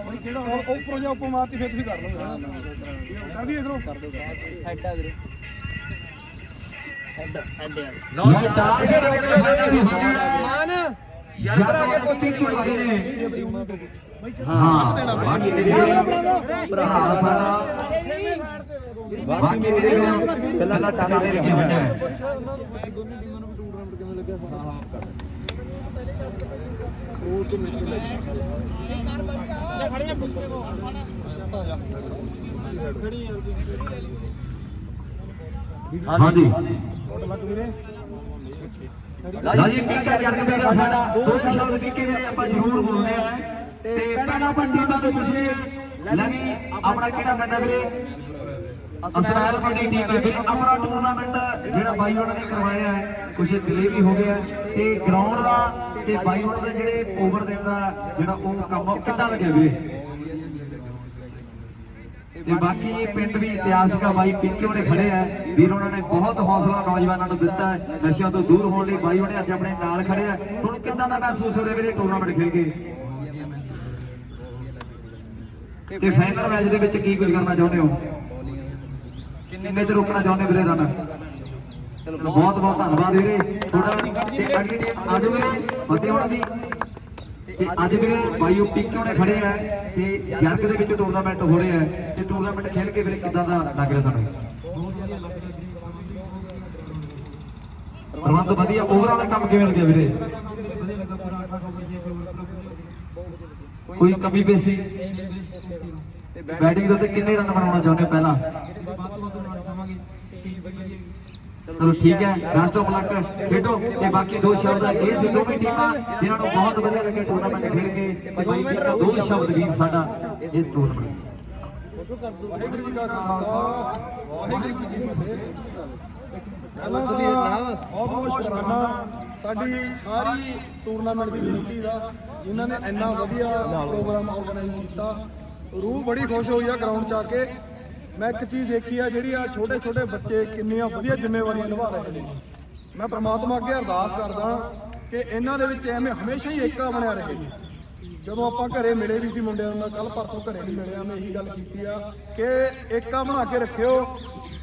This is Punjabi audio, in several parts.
ਬਈ ਕਿਹੜਾ ਉਹ ਉੱਪਰੋਂ ਜਾ ਉੱਪਰ ਮਾਰਤੀ ਫਿਰ ਤੁਸੀਂ ਕਰ ਲਓਗੇ ਕਰ ਦਈਏ ਇਧਰੋਂ। ਕਰ ਦੋ ਹੈਡ ਆ ਵੀਰੇ ਹੈਡ ਹੈਡ ਦੇ ਦੀ ਮਾਨ ਯਾਤਰਾ ਆ ਕੇ ਪੁੱਛੀ ਕੀ ਹੋਈ ਨੇ ਹਾਂ ਬਾਕੀ ਮੇਰੇ ਭਰਾ ਸਾਰਾ ਬਾਕੀ ਮੇਰੇ ਪਹਿਲਾਂ ਟਾਸ ਦੇ ਲੱਗੇ ਹੋਏ ਨੇ। ਪੁੱਛ ਉਹਨਾਂ ਨੂੰ ਦੋਨੇ ਟੀਮਾਂ ਨੂੰ ਕਿਵੇਂ ਲੱਗਿਆ ਹਾਂ ਹਾਂ ਕਰ ਉਹ ਤੇ ਮੇਰੇ ਲਈ ਹਾਂਜੀ। ਲਓ ਜੀ ਪੀਕਾ ਜੱਗ ਮੇਰਾ ਸਾਡਾ ਦੋ ਸ਼ਬਦ ਪੀਕੇ ਜਿਹੜੇ ਆਪਾਂ ਜ਼ਰੂਰ ਬੋਲਨੇ ਆ ਤੇ ਪਹਿਲਾਂ ਆਪਾਂ ਟੀਮਾਂ ਨੂੰ ਪੁੱਛੀਏ ਲਵੀ ਆਪਣਾ ਕਿਹੜਾ ਪਿੰਡ ਵੀਰੇ? ਅਸਰਾਇਲ ਪਿੰਡੀ ਟੀਮ ਹੈ ਵੀਰੇ ਆਪਣਾ ਟੂਰਨਾਮੈਂਟ ਜਿਹੜਾ ਬਾਈ ਉਹਨਾਂ ਨੇ ਕਰਵਾਇਆ ਹੈ ਕੁਝ ਡਿਲੇ ਵੀ ਹੋ ਗਿਆ ਤੇ ਗਰਾਊਂਡ ਦਾ ਤੇ ਬਾਈ ਉਹਨਾਂ ਦੇ ਜਿਹੜੇ ਓਵਰ ਦੇਣ ਦਾ ਜਿਹੜਾ ਉਹ ਕੰਮ ਕਿੱਦਾਂ ਲੱਗਿਆ ਵੀਰੇ? ਤੇ ਬਾਕੀ ਇਹ ਪਿੰਡ ਵੀ ਇਤਿਹਾਸਕ ਆ ਬਾਈ ਪਿੰਕੇ ਉਹਨੇ ਖੜੇ ਆ। ਵੀਰ ਉਹਨਾਂ ਨੇ ਬਹੁਤ ਹੌਸਲਾ ਨੌਜਵਾਨਾਂ ਨੂੰ ਦਿੱਤਾ ਨਸ਼ਿਆਂ ਤੋਂ ਦੂਰ ਹੋਣ ਲਈ ਬਾਈ ਉਹਨੇ ਅੱਜ ਆਪਣੇ ਨਾਲ ਖੜੇ ਆ। ਤੁਹਾਨੂੰ ਕਿੱਦਾਂ ਦਾ ਮਹਿਸੂਸ ਹੋ ਰਿਹਾ ਵੀਰੇ ਟੂਰਨਾਮੈਂਟ ਖੇਡ ਕੇ? ਤੇ ਫਾਈਨਲ ਮੈਚ ਦੇ ਵਿੱਚ ਕੀ ਕੁਝ ਕਰਨਾ ਚਾਹੁੰਦੇ ਹੋ? ਕਿੰਨੇ ਤੇ ਰੋਕਣਾ ਚਾਹੁੰਦੇ ਵੀਰੇ ਰਨ ਚਲੋ, ਬਹੁਤ ਬਹੁਤ ਧੰਨਵਾਦ ਵੀਰੇ। ਤੁਹਾਡਾ ਤੇ ਅਗਲੀ ਟੀਮ ਆਜੋ ਵੀਰੇ ਫਤਿਹ ਹੋਣਾ ਦੀ ਤੇ ਅੱਜ ਵੀਰੇ ਬਾਈ ਉਹ ਨੇ ਖੜੇ ਆ ਤੇ ਜਰਗ ਦੇ ਵਿੱਚ ਟੂਰਨਾਮੈਂਟ ਹੋ ਰਿਹਾ ਹੈ। ਤੇ ਟੂਰਨਾਮੈਂਟ ਖੇਡ ਕੇ ਵੀਰੇ ਕਿਦਾਂ ਦਾ ਲੱਗ ਰਿਹਾ ਤੁਹਾਨੂੰ? ਪ੍ਰਬੰਧ ਵਧੀਆ ਓਵਰਆਲ ਕੰਮ ਕਿਵੇਂ ਲੱਗਿਆ ਵੀਰੇ? ਕੋਈ ਕਮੀ ਪੇਸੀ? ਬੈਟਿੰਗ ਦੇ ਉੱਤੇ ਕਿੰਨੇ ਰਨ ਬਣਾਉਣਾ ਚਾਹੁੰਦੇ ਹੋ ਪਹਿਲਾਂ? ਚਲੋ ਠੀਕ ਹੈ ਰਾਸ਼ਟਰ ਮਲਕ ਖੇਡੋ ਤੇ ਬਾਕੀ ਦੋ ਸ਼ਬਦ ਇਹ ਸੀ ਦੋਵੇਂ ਟੀਮਾਂ ਜਿਨ੍ਹਾਂ ਨੂੰ ਬਹੁਤ ਵਧੀਆ ਲੱਗੇ ਟੂਰਨਾਮੈਂਟ ਖੇਡ ਕੇ। ਤੇ ਬਾਈ ਜੀ ਦਾ ਸ਼ਬਦ ਵੀਰ ਸਾਡਾ ਇਸ ਟੂਰਨਾਮੈਂਟ ਵਾਹਿਗੁਰੂ ਜੀ ਕਾ ਖਾਲਸਾ। ਵਾਹਿਗੁਰੂ ਜੀ ਕੀ ਫਤਿਹ। ਪਹਿਲਾਂ ਤਾਂ ਬਹੁਤ ਬਹੁਤ ਸ਼ੁਕਰਾਨਾ। ਸਾਡੀ ਸਾਰੀ ਟੂਰਨਾਮੈਂਟ ਦੀ ਕਮੇਟੀ ਦਾ ਜਿਨ੍ਹਾਂ ਨੇ ਇੰਨਾ ਵਧੀਆ ਪ੍ਰੋਗਰਾਮ ਆਰਗੇਨਾਈਜ਼ ਕੀਤਾ। ਰੂਹ ਬੜੀ ਖੁਸ਼ ਹੋਈ ਆ ਗਰਾਊਂਡ 'ਚ ਆ ਕੇ। ਮੈਂ ਇੱਕ ਚੀਜ਼ ਦੇਖੀ ਆ ਜਿਹੜੀ ਆ ਛੋਟੇ ਛੋਟੇ ਬੱਚੇ ਕਿੰਨੀਆਂ ਵਧੀਆ ਜ਼ਿੰਮੇਵਾਰੀਆਂ ਨਿਭਾ ਰਹੇ ਨੇ। ਮੈਂ ਪ੍ਰਮਾਤਮਾ ਅੱਗੇ ਅਰਦਾਸ ਕਰਦਾ ਕਿ ਇਹਨਾਂ ਦੇ ਵਿੱਚ ਐਵੇਂ ਹਮੇਸ਼ਾ ਹੀ ਏਕਾ ਬਣਿਆ ਰਹੇ। ਜਦੋਂ ਆਪਾਂ ਘਰੇ ਮਿਲੇ ਵੀ ਸੀ ਮੁੰਡਿਆਂ ਨਾਲ ਕੱਲ ਪਰਸੋਂ ਘਰੇ ਵੀ ਮਿਲਿਆ, ਮੈਂ ਇਹੀ ਗੱਲ ਕੀਤੀ ਆ ਕਿ ਏਕਾ ਬਣਾ ਕੇ ਰੱਖਿਓ।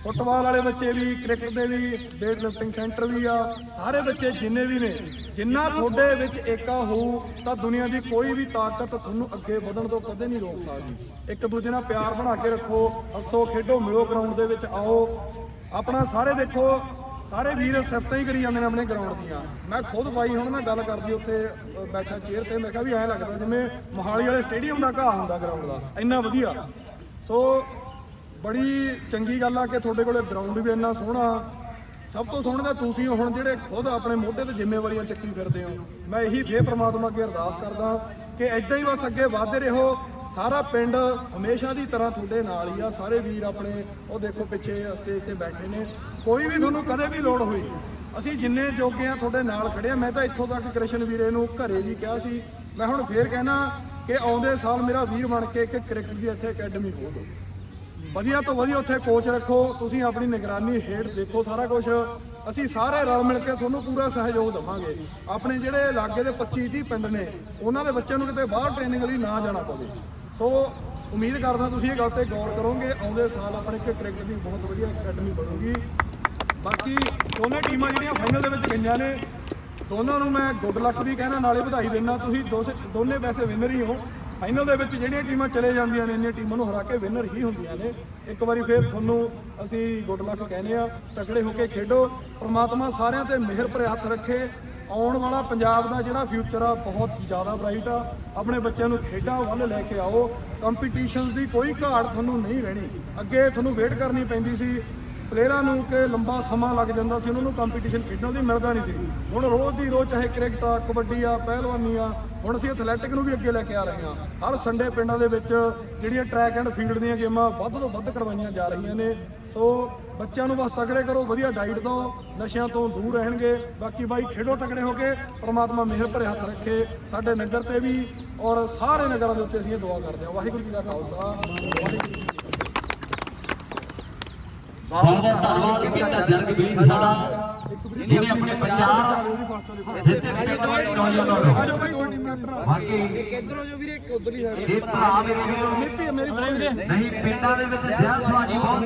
ਫੁੱਟਬਾਲ ਵਾਲੇ ਬੱਚੇ ਵੀ, ਕ੍ਰਿਕਟ ਦੇ ਵੀ ਵੇਟ ਲਿਫਟਿੰਗ ਸੈਂਟਰ ਵੀ ਆ, ਸਾਰੇ ਬੱਚੇ ਜਿੰਨੇ ਵੀ ਨੇ, ਜਿੰਨਾ ਤੁਹਾਡੇ ਵਿੱਚ ਏਕਾ ਹੋਊ, ਤਾਂ ਦੁਨੀਆ ਦੀ ਕੋਈ ਵੀ ਤਾਕਤ ਤੁਹਾਨੂੰ ਅੱਗੇ ਵਧਣ ਤੋਂ ਕਦੇ ਨਹੀਂ ਰੋਕ ਸਕਦੀ। ਇੱਕ ਦੂਜੇ ਨਾਲ ਪਿਆਰ ਬਣਾ ਕੇ ਰੱਖੋ, ਹੱਸੋ, ਖੇਡੋ, ਮਿਲੋ ਗਰਾਊਂਡ ਦੇ ਵਿੱਚ ਆਓ। ਆਪਣਾ ਸਾਰੇ ਦੇਖੋ ਸਾਰੇ ਵੀਰ ਸਿਫਤਾਂ ਹੀ ਕਰੀ ਜਾਂਦੇ ਨੇ ਆਪਣੇ ਗਰਾਊਂਡ ਦੀਆਂ। ਮੈਂ ਖੁਦ ਬਾਈ ਹੁਣ ਮੈਂ ਗੱਲ ਕਰਦੀ ਉੱਥੇ ਅ, ਬੈਠਾ ਚੇਅਰ ਤੇ ਮੈਂ ਕਿਹਾ ਵੀ ਐਂ ਲੱਗਦਾ ਜਿਵੇਂ ਮੋਹਾਲੀ ਵਾਲੇ ਸਟੇਡੀਅਮ ਦਾ ਘਾਹ ਹੁੰਦਾ ਗਰਾਊਂਡ ਦਾ ਇੰਨਾ ਵਧੀਆ। ਸੋ ਬੜੀ ਚੰਗੀ ਗੱਲ ਆ ਕਿ ਤੁਹਾਡੇ ਕੋਲੇ ਗਰਾਊਂਡ ਵੀ ਇੰਨਾ ਸੋਹਣਾ। ਸਭ ਤੋਂ ਸੋਹਣਾ ਤਾਂ ਤੁਸੀਂ ਹੋ ਹੁਣ ਜਿਹੜੇ ਖੁਦ ਆਪਣੇ ਮੋਢੇ ਤੇ ਜ਼ਿੰਮੇਵਾਰੀਆਂ ਚੱਕੀ ਫਿਰਦੇ ਹੋ। ਮੈਂ ਇਹੀ ਫੇਰ ਪ੍ਰਮਾਤਮਾ ਅੱਗੇ ਅਰਦਾਸ ਕਰਦਾ ਕਿ ਐਦਾਂ ਹੀ ਬਸ ਅੱਗੇ ਵਧਦੇ ਰਹੋ। ਸਾਰਾ ਪਿੰਡ ਹਮੇਸ਼ਾ ਦੀ ਤਰ੍ਹਾਂ ਤੁਹਾਡੇ ਨਾਲ ਹੀ ਆ। ਸਾਰੇ ਵੀਰ ਆਪਣੇ ਉਹ ਦੇਖੋ ਪਿੱਛੇ ਸਟੇਜ ਤੇ ਬੈਠੇ ਨੇ। ਕੋਈ ਵੀ ਤੁਹਾਨੂੰ ਕਦੇ ਵੀ ਲੋੜ ਹੋਈ, ਅਸੀਂ ਜਿੰਨੇ ਜੋਗੇ ਆ ਤੁਹਾਡੇ ਨਾਲ ਖੜੇ ਆ। ਮੈਂ ਤਾਂ ਇੱਥੋਂ ਤੱਕ ਕ੍ਰਿਸ਼ਨ ਵੀਰੇ ਨੂੰ ਘਰੇ ਵੀ ਕਿਹਾ ਸੀ। ਮੈਂ ਹੁਣ ਫੇਰ ਕਹਿਣਾ ਕਿ ਆਉਂਦੇ ਸਾਲ ਮੇਰਾ ਵੀਰ ਬਣ ਕੇ ਇੱਕ ਕ੍ਰਿਕਟ ਦੀ ਇੱਥੇ ਅਕੈਡਮੀ ਖੋਲੋ ਵਧੀਆ ਤੋਂ ਵਧੀਆ ਉੱਥੇ ਕੋਚ ਰੱਖੋ, ਤੁਸੀਂ ਆਪਣੀ ਨਿਗਰਾਨੀ ਹੇਠ ਦੇਖੋ ਸਾਰਾ ਕੁਝ ਅਸੀਂ ਸਾਰੇ ਰਲ ਮਿਲ ਕੇ ਤੁਹਾਨੂੰ ਪੂਰਾ ਸਹਿਯੋਗ ਦਵਾਂਗੇ। ਆਪਣੇ ਜਿਹੜੇ ਇਲਾਕੇ ਦੇ 25 30 ਪਿੰਡ ਨੇ, ਉਹਨਾਂ ਦੇ ਬੱਚਿਆਂ ਨੂੰ ਕਿਤੇ ਬਾਹਰ ਟ੍ਰੇਨਿੰਗ ਲਈ ਨਾ ਜਾਣਾ ਪਵੇ। ਸੋ ਉਮੀਦ ਕਰਦਾ ਤੁਸੀਂ ਇਹ ਗੱਲ ਤੇ ਗੌਰ ਕਰੋਗੇ, ਆਉਂਦੇ ਸਾਲ ਆਪਣੇ ਇੱਕ ਕ੍ਰਿਕਟ ਦੀ ਬਹੁਤ ਵਧੀਆ ਅਕੈਡਮੀ ਬਣੂਗੀ। ਬਾਕੀ ਦੋਨੇ ਟੀਮਾਂ ਜਿਹੜੀਆਂ ਫਾਈਨਲ ਦੇ ਵਿੱਚ ਗਈਆਂ ਨੇ, ਦੋਨਾਂ ਨੂੰ ਮੈਂ ਗੁੱਡ ਲੱਕ ਵੀ ਕਹਿਣਾ, ਨਾਲੇ ਵਧਾਈ ਦਿੰਦਾ। ਤੁਸੀਂ ਦੋਸੇ- ਦੋਨੇ ਵੈਸੇ ਵਿਨਰ ਹੀ ਹੋ। ਫਾਈਨਲ ਦੇ ਵਿੱਚ ਜਿਹੜੀਆਂ ਟੀਮਾਂ ਚਲੇ ਜਾਂਦੀਆਂ ਨੇ, ਇੰਨੀਆਂ ਟੀਮਾਂ ਨੂੰ ਹਰਾ ਕੇ ਵਿਨਰ ਹੀ ਹੁੰਦੀਆਂ ਨੇ। ਇੱਕ ਵਾਰੀ ਫੇਰ ਤੁਹਾਨੂੰ ਅਸੀਂ ਗੁੱਡ ਲੱਕ ਕਹਿੰਦੇ ਆ ਤਕੜੇ ਹੋ ਕੇ ਖੇਡੋ। ਪ੍ਰਮਾਤਮਾ ਸਾਰਿਆਂ ਤੇ ਮਿਹਰ ਭਰੇ ਹੱਥ ਰੱਖੇ। ਆਉਣ ਵਾਲਾ ਪੰਜਾਬ ਦਾ ਜਿਹੜਾ ਫਿਊਚਰ ਆ, ਬਹੁਤ ਜ਼ਿਆਦਾ ਬ੍ਰਾਈਟ ਆ। ਆਪਣੇ ਬੱਚਿਆਂ ਨੂੰ ਖੇਡਾਂ ਵੱਲ ਲੈ ਕੇ ਆਓ। ਕੰਪੀਟੀਸ਼ਨਸ ਦੀ ਕੋਈ ਘਾਟ ਤੁਹਾਨੂੰ ਨਹੀਂ ਰਹਿਣੀ। ਅੱਗੇ ਤੁਹਾਨੂੰ ਵੇਟ ਕਰਨੀ ਪੈਂਦੀ ਸੀ। ਪਲੇਅਰਾਂ ਨੂੰ ਕਿ ਲੰਬਾ ਸਮਾਂ ਲੱਗ ਜਾਂਦਾ ਸੀ, ਉਹਨਾਂ ਨੂੰ ਕੰਪੀਟੀਸ਼ਨ ਖੇਡਣ ਦੀ ਮਿਲਦਾ ਨਹੀਂ ਸੀ। ਹੁਣ ਰੋਜ਼ ਦੀ ਰੋਜ਼ ਚਾਹੇ ਕ੍ਰਿਕਟ ਆ, ਕਬੱਡੀ ਆ, ਪਹਿਲਵਾਨੀ ਆ, ਹੁਣ ਅਸੀਂ ਐਥਲੈਟਿਕ ਨੂੰ ਵੀ ਅੱਗੇ ਲੈ ਕੇ ਆ ਰਹੇ ਹਾਂ। ਹਰ ਸੰਡੇ ਪਿੰਡਾਂ ਦੇ ਵਿੱਚ ਜਿਹੜੀਆਂ ਟਰੈਕ ਐਂਡ ਫੀਲਡ ਦੀਆਂ ਗੇਮਾਂ ਵੱਧ ਤੋਂ ਵੱਧ ਕਰਵਾਈਆਂ ਜਾ ਰਹੀਆਂ ਨੇ। ਸੋ ਬੱਚਿਆਂ ਨੂੰ ਬਸ ਤਕੜੇ ਕਰੋ ਵਧੀਆ ਡਾਈਟ ਦਿਓ ਨਸ਼ਿਆਂ ਤੋਂ ਦੂਰ ਰਹਿਣਗੇ। ਬਾਕੀ ਬਾਈ ਖੇਡੋ ਤਕੜੇ ਹੋ ਕੇ ਪ੍ਰਮਾਤਮਾ ਮਿਹਰ ਭਰੇ ਹੱਥ ਰੱਖੇ। ਸਾਡੇ ਨਗਰ ਤੇ ਵੀ ਔਰ ਸਾਰੇ ਨਗਰਾਂ ਦੇ ਉੱਤੇ ਅਸੀਂ ਇਹ ਦੁਆ ਕਰਦੇ ਹਾਂ। ਵਾਹਿਗੁਰੂ ਜੀ ਦਾ ਖਾਲਸਾ ਵਾਹਿਗੁਰੂ ਜੀ ਬਹੁਤ ਬਹੁਤ ਧੰਨਵਾਦ ਪੀਕਾ ਜਰਗ ਵੀਰ ਸਾਡਾ। ਜਿਹਨੇ ਆਪਣੇ ਪ੍ਰਚਾਰ ਜਿੱਤੇ ਪਿੰਡਾਂ ਦੇ ਨੌਜਵਾਨਾਂ ਨੂੰ। ਬਾਕੀ ਇੱਧਰੋਂ ਜੋ ਵੀਰੇ ਉਧਰ ਹੀ ਹੈ ਇਹ ਭਰਾ ਮੇਰੇ ਵੀਰੋ ਨਹੀਂ ਪਿੰਡਾਂ ਦੇ ਵਿੱਚ ਜਲ ਸਵਾਜੀ ਬਹੁਤ